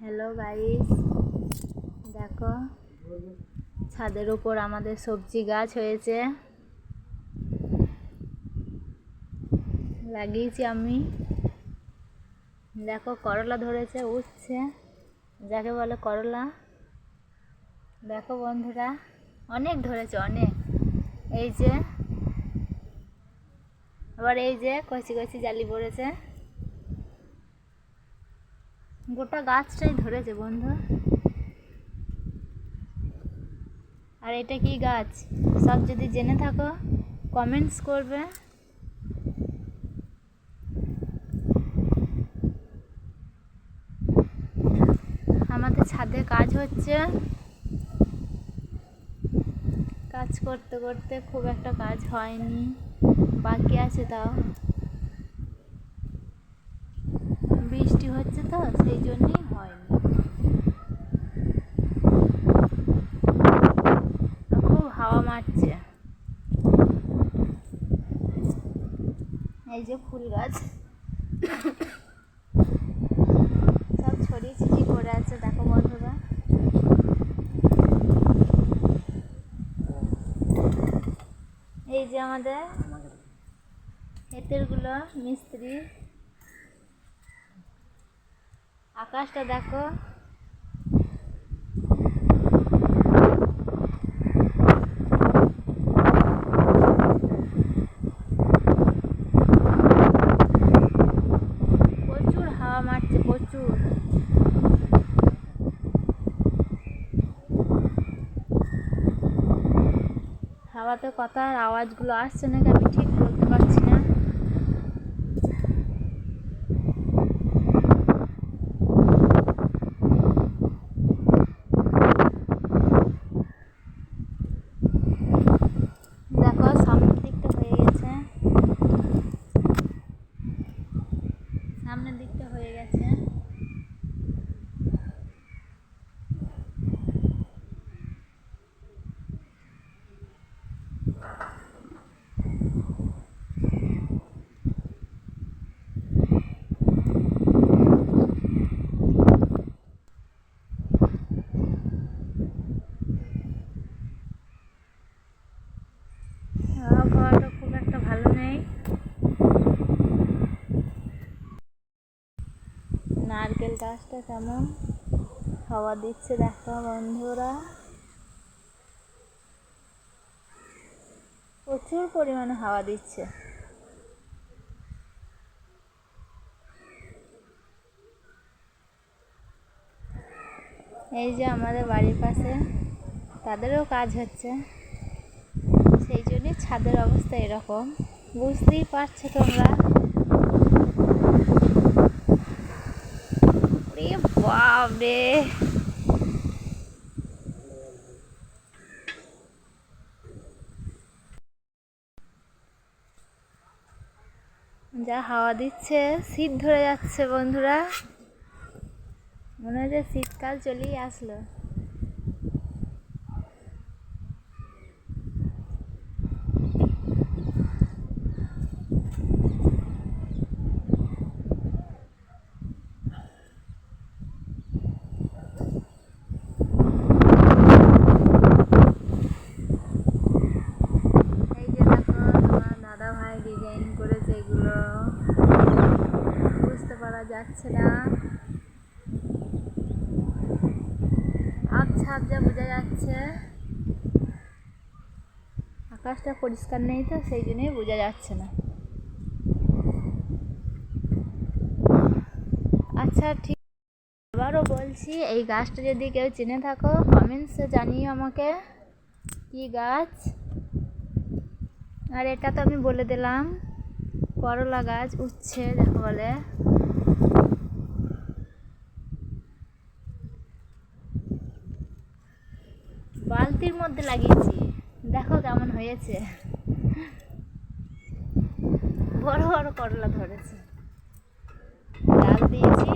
Hello guys, দেখো, ছাদের উপর আমাদের সবজি গাছ হয়েছে। লাগিয়েছি আমি। দেখো, করলা ধরেছে, উঠছে। যাকে বলে করলা। দেখো বন্ধুরা, অনেক ধরেছে, অনেক। এই যে, আবার এই যে কচি কচি জালি পড়েছে। গোটা গাছটাই ধরেছে বন্ধু। আর এটা কি গাছ? সব যদি জেনে থাকো কমেন্টস করবে। আমাদের ছাদে কাজ হচ্ছে। কাজ করতে করতে খুব একটা কাজ হয়নি। বাকি আছে তাও বৃষ্টি হচ্ছে তো সেই জন্যই হয়নি। খুব হাওয়া মারছে। এই যে ফুল গাছ। সব ছড়িয়ে ছিটি করে আছে দেখো বন্ধুরা। এই যে আমাদের হেতেরগুলো মিস্ত্রি। আকাশটা দেখো। প্রচুর হাওয়া মারছে, প্রচুর। হাওয়াতে কথার আওয়াজগুলো আসছে নাকি আমি ঠিক বলতে পারছি না দেখো সামনের দিকটা হয়ে গেছে সামনের দিকটা হয়ে গেছে আবহাওয়াটা খুব একটা ভালো নেই নারকেল গাছটা কেমন? হাওয়া দিচ্ছে দেখো বন্ধুরা। প্রচুর পরিমাণে হাওয়া দিচ্ছে। এই যে আমাদের বাড়ির পাশে তাদেরও কাজ হচ্ছে। সেই জন্যই ছাদের অবস্থা এরকম। বুঝতেই পারছ তোমরা। যা হাওয়া দিচ্ছে শীত ধরে যাচ্ছে বন্ধুরা। মনে হয় যে শীতকাল চলেই আসলো। যাচ্ছে না। আবছা আবছা বোঝা যাচ্ছে। আকাশটা পরিষ্কার নেই তো, সেই জন্যই বোঝা যাচ্ছে না। আচ্ছা ঠিক আবারও বলছি, এই গাছটা যদি কেউ চিনে থাকো কমেন্টসে জানিও আমাকে কি গাছ। আর এটা তো আমি বলে দিলাম, করলা গাছ উচ্ছে, দেখো বলে। মধ্যে লাগিয়েছি। দেখো কেমন হয়েছে। বড় বড় করলা ধরেছে। ডাল দিয়েছি